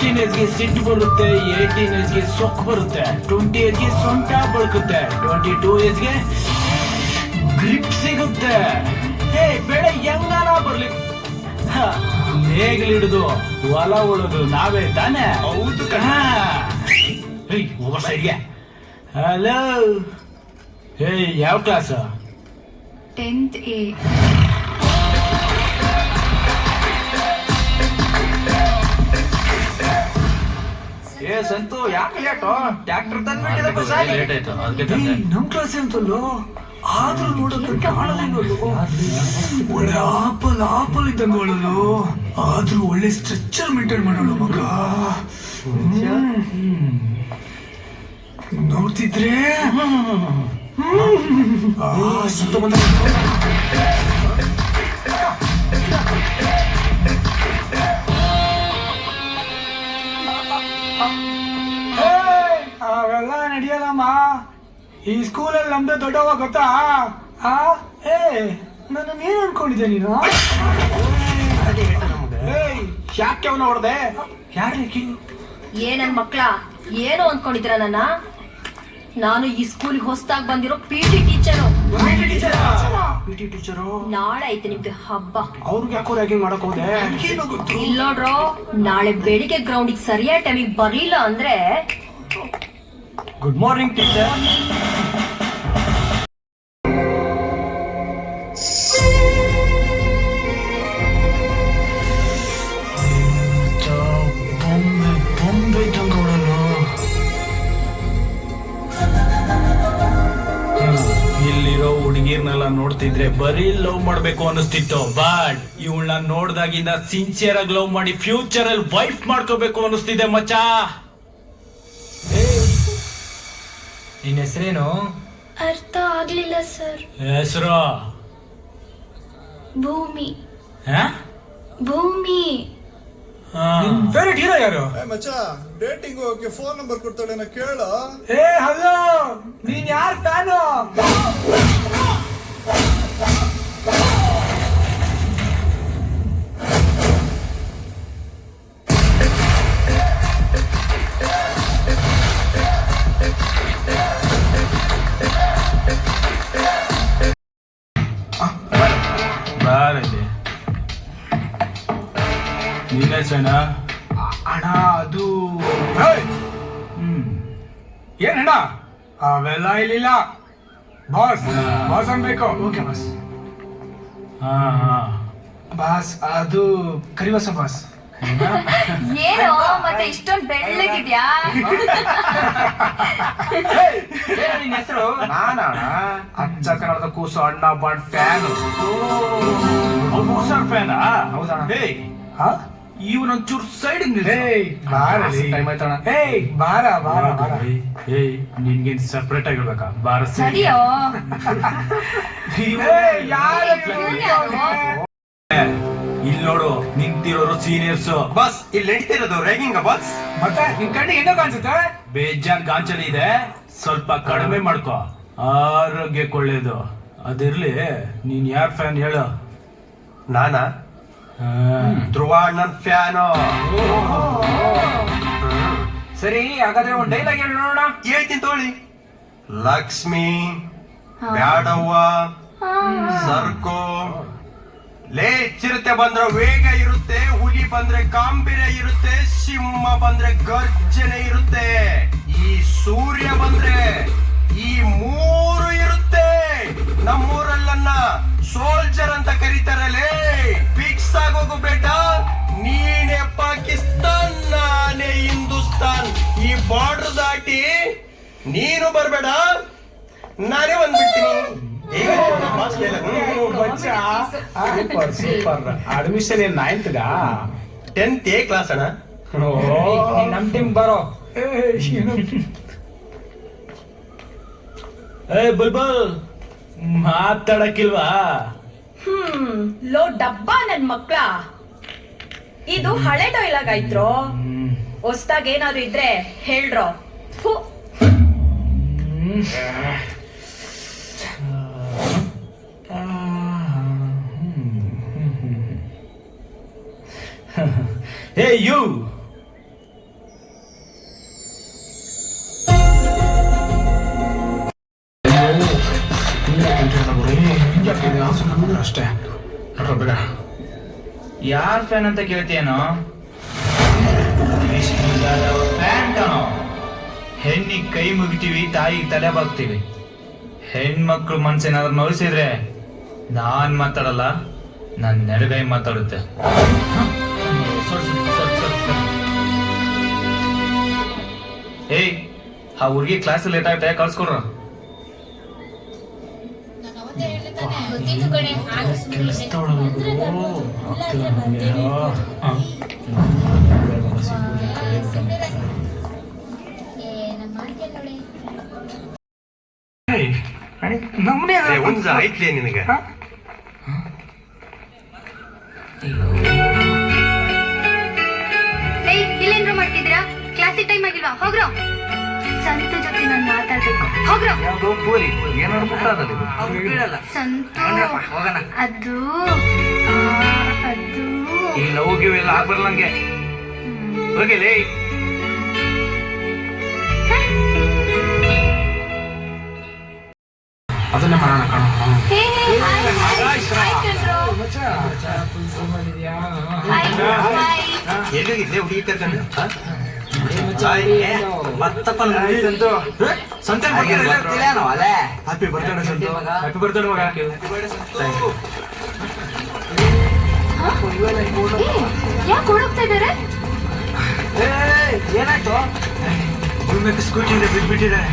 Sixteen ಏಜ್ಗೆ ಸಿಟ್ಟು ಬರುತ್ತೆ eighteen ಏಜ್ಗೆ ಸೊಕ್ಕು ಬರುತ್ತೆ ಟ್ವೆಂಟಿ ಏಜ್ಗೆ ಸೊಂಟ ಬಳುಕುತ್ತೆ ಟ್ವೆಂಟಿ ಟೂ ಏಜ್ಗೆ ಗ್ರಿಪ್ ಸಿಗುತ್ತೆ. ಹೇ ಬೆಳೆ ಹೆಂಗಾನ ಬರ್ಲಿ? ಹ, ನೇಗಿಲಿಡುದು ಹೊಲ ಉಳೋದು ನಾವೇ ತಾನೆ? ಹೌದು ಕಣ. ಸೈಡ್ಗೆ ಹಲೋ ಹೇ ಯಾವ ಕ್ಲಾಸ್ ಟೆಂತ್ ಎ ಏ ಸಂತು ಯಾಕೆ ಲೇಟು ಟ್ರ್ಯಾಕ್ಟರ್ ಲೇಟ್ ಆಯ್ತು ಅದಕ್ಕೆ ತಂದೆ. ನಮ್ ಕ್ಲಾಸ್ ಅಂತಲ್ಲೋ ಆದ್ರೂ ನೋಡಕ್ಕೆ ಕಾಣಲಿಲ್ಲಲ್ಲೋ ಒಳ್ಳೆ ಆಪಲ್ ಆಪಲ್ ಇದ್ದಂಗ ಅವಳಲ್ಲೋ? ಆದ್ರೂ ಒಳ್ಳೆ ಸ್ಟ್ರೆಚ್ಚರ್ ಮೇಂಟೈನ್ ಮಾಡೋಳು ಮಗ. ನೋಡ್ತಿದ್ರೆ? ಆ, ಸಂತು ಬಂದ. ನಡೆಯಲ್ಲಮ್ಮ? ಈ ಸ್ಕೂಲಲ್ಲಿ ನಮ್ದು ದೊಡ್ಡವ ಗೊತ್ತಾ? ಆ? ಏ ನನ್ನ ಏನು ಅನ್ಕೊಂಡಿದ್ದೆ ನೀನು? ಏಯ್ ಯಾಕೆ ಅವನು ಹೊಡೆದೆ? ಯಾರೇ ಏ ನನ್ ಮಕ್ಳ ಏನು ಅನ್ಕೊಂಡಿದ್ರ ನನ್ನ? ನಾನು ಈ ಸ್ಕೂಲಿಗೆ ಹೊಸದಾಗಿ ಬಂದಿರೋ P T teacher? P T teacher? ನಾಳೆ ಐತೆ ನಿಮ್ದು ಹಬ್ಬ. ಅವ್ರಿಗೆ ಯಾಕೋ ರ್ಯಾಗಿಂಗ್ ಮಾಡಕ್ ಹೋದೆ? ಇಲ್ಲ ನೋಡ್ರೋ ನಾಳೆ ಬೆಳಿಗ್ಗೆ ಗ್ರೌಂಡಿಗೆ ಸರಿಯಾದ ಟೈಮಿಗೆ ಬರ್ಲಿಲ್ಲ ಅಂದ್ರೆ ಗುಡ್ ಮಾರ್ನಿಂಗ್ ಟೀಚರ್ ಇಲ್ಲಿರೋ ಹುಡುಗಿರ್ನೆಲ್ಲ ನೋಡ್ತಿದ್ರೆ ಬರೀ ಲವ್ ಮಾಡ್ಬೇಕು ಅನಿಸ್ತಿತ್ತು ಬಟ್ ಇವಳನ್ನ ನೋಡ್ದಾಗಿಂದ ಸಿನ್ಸಿಯರ್ ಆಗಿ ಲವ್ ಮಾಡಿ ಫ್ಯೂಚರ್ ಅಲ್ಲಿ ವೈಫ್ ಮಾಡ್ಕೋಬೇಕು ಅನಿಸ್ತಿದೆ ಮಚ್ಚ. ನಿನ್ನ ಹೆಸರೇನು? ಅರ್ಥ ಆಗ್ಲಿಲ್ಲ ಸರ್. ಹೆಸರು? ಭೂಮಿ. ಹಾ? ಭೂಮಿ. ಹಾ. ಫೇವ್ರೆಟ್ ಹೀರೋ ಯಾರು? ಏ ಮಚ್ಚ ಡೇಟಿಂಗ್ ಹೋಗಕ್ಕೆ ಫೋನ್ ನಂಬರ್ ಕೊಡ್ತಾಳೆ ಕೇಳೋ. ಏ ಹಲೋ ನೀನ್ ಯಾರ್ ಫ್ಯಾನು ನಿನ್ನ ಸೇನಾ. ಅಣ್ಣ ಅದು! ಹ್ಮ್. ಏನ್ ಅಣ್ಣ? ಅವೆಲ್ಲ ಇಲ್ಲಿಲ್ಲ. ಬಾಸ್ ಬಾಸ್ ಅನ್ಬೇಕು ಓಕೆ ಬಾಸ್. ಹಾ ಹಾ. ಬಾಸ್ ಅದು ಕರಿವಸ ಬಾಸ್. ಏನೋ? ಮತ್ತೆ ಇಷ್ಟೊಂದು ಬೆಳ್ಳಗಿದ್ಯಾ? ನಿನ್ನ ಹೆಸರು? ನಾನಾ ಅಚ್ಚ ಕನ್ನಡದ ಕೂಸು ಅಣ್ಣ ಬಾಡ್ ಫ್ಯಾನ್ ಫ್ಯಾನಾ ಹೌದಣ್ಣ. ಹೇ ಹಾ? ಇವನೊಂಚೂರು ಸೈಡ್ ಏಯ್ ಬಾರಲಿ ಟೈಮ್ ಆಯ್ತಣ್ಣ ಏಯ್ ಬಾರ ಬಾರ ಬಾರ. ಏಯ್ ನಿನ್ಗೇನ್ ಸಪ್ರೇಟ್ ಆಗಿರ್ಬೇಕಾ? ಬಾರ ಸರಿಯೋ. ಏಯ್ ಯಾರು ಇವ್ನು? ಇಲ್ಲಿ ನೋಡು ನಿಂತಿರೋರು ಸೀನಿಯರ್ಸ್ ಬಸ್ ಇಲ್ಲಿ ನಡೀತಿರೋದು ರ್ಯಾಗಿಂಗ್ ಬಸ್ ಮತ್ತೆ ನಿನ್ ಕಣ್ಣಿಗೆ ಏನೋ ಕಾಣಿಸುತ್ತೆ? ಬೇಜಾನ್ ಗಾಂಚಲಿ ಇದೆ. ಸ್ವಲ್ಪ ಕಡಿಮೆ ಮಾಡ್ಕೋ. ಆರೋಗ್ಯಕ್ಕೆ ಒಳ್ಳೇದು. ಅದಿರ್ಲಿ ನೀನ್ ಯಾರ್ ಫ್ಯಾನ್ ಹೇಳು? ನಾನಾ. ಧ್ರುವ ಅಣ್ಣನ್ ಫ್ಯಾನು. ಸರಿ ಹಾಗಾದ್ರೆ ಒಂದ್ ಡೈಲಾಗ್ ಹೇಳಿ ನೋಡೋಣ. ಹೇಳ್ತೀನಿ ತೋಳಿ. ಲಕ್ಷ್ಮಿ ಬ್ಯಾಡವ್ವ ಸರ್ಕೋ. ಲೇ ಚಿರತೆ ಬಂದ್ರೆ ವೇಗ ಇರುತ್ತೆ ಹುಲಿ ಬಂದ್ರೆ ಗಾಂಭೀರ್ಯ ಇರುತ್ತೆ ಸಿಂಹ ಬಂದ್ರೆ ಗರ್ಜನೆ ಇರುತ್ತೆ. ಈ ಸೂರ್ಯ ಬಂದ್ರೆ ಈ ಮೂರು ನೀನು ಬರಬೇಡ? ನಾನೇ ಬಂದ್ಬಿಡ್ತೀನಿ. Super super. ಅಡ್ಮಿಷನ್ ಏನ್ ಗಾ? ಟೆಂತ್ ಏ ಕ್ಲಾಸ್ ಅಣ್ಣ. ನಮ್ ಟೀಮ್ ಬರೋ. ಏ ಬುಲ್ಬುಲ್ ಮಾತಾಡಕ್ಕಿಲ್ವಾ? ಹ್ಮ್ ಲೋ ಡಬ್ಬ ನನ್ ಮಕ್ಳ. ಇದು ಹಳೆ ಡೈಲಾಗ್ ಆಯ್ತ್ರೋ ಹೊಸ್ದಾಗ ಏನಾದ್ರು ಇದ್ರೆ ಹೇಳ್ರೋ. Hey, you! ಯಾರ ಫ್ಯಾನ್ ಅಂತ ಕೇಳ್ತೀಯನೋ ಹೆಣ್ಣಿಗೆ ಕೈ ಮುಗಿತೀವಿ ತಾಯಿಗೆ ತಲೆ ಬಾಗ್ತೀವಿ. ಹೆಣ್ಮಕ್ಳು ಮನ್ಸೇನಾದ್ರೂ ನೋಯಿಸಿದ್ರೆ ನಾನ್ ಮಾತಾಡಲ್ಲ ನನ್ನ ನೆರಗೈ ಮಾತಾಡುತ್ತೆ. ಏಯ್ ಆ ಹುಡುಗಿ ಕ್ಲಾಸ್ ಲೇಟ್ ಆಗುತ್ತೆ ಕಳ್ಸ್ಕೊಡ್ರ. ನಮ್ಮನೆ ಒಂದು ಐತ್ಲೇ ನಿನಗೆ. ಏಯ್ ಇಲ್ಲೇನ್ರು ಮಾಡ್ತಿದ್ದೀರಾ? ಕ್ಲಾಸಿಗೆ ಟೈಮ್ ಆಗಿಲ್ವಾ? ಹೋಗ್ರೋ. ಸಂತು ಜೊತೆ ನಾನು ಮಾತಾಡ್ಬೇಕು. ಹೋಗ್ರೋ. ಯಾವ್ದೋ ಪೂರಿ ಏನಾದ್ರು ಮುಟ್ಟಾದಲ್ಲಿ ಸಂತು ಅದು ಆ, ಅದು. ಈ ಲವ್ ಗಿವ್ ಎಲ್ಲ ಆಗ್ಬರ್ಲಂಗೆ ಹೋಗಿಲೇ ಅದನ್ನೇ ಮಾಡೋಣ ಕಣ. ಎಲ್ಲಿದೆ ಹುಡುಗಿ ಕರ್ಕೊಂಡು happy birthday Santhu. Happy birthday ಮಗ. ಯಾಕೆ ಓಡೋಗ್ತಾ ಇದಾರೆ ಏನಾಯ್ತು? ಸ್ಕೂಟಿಯಿಂದ ಬಿದ್ದ್ಬಿಟ್ಟಿದ್ದಾರೆ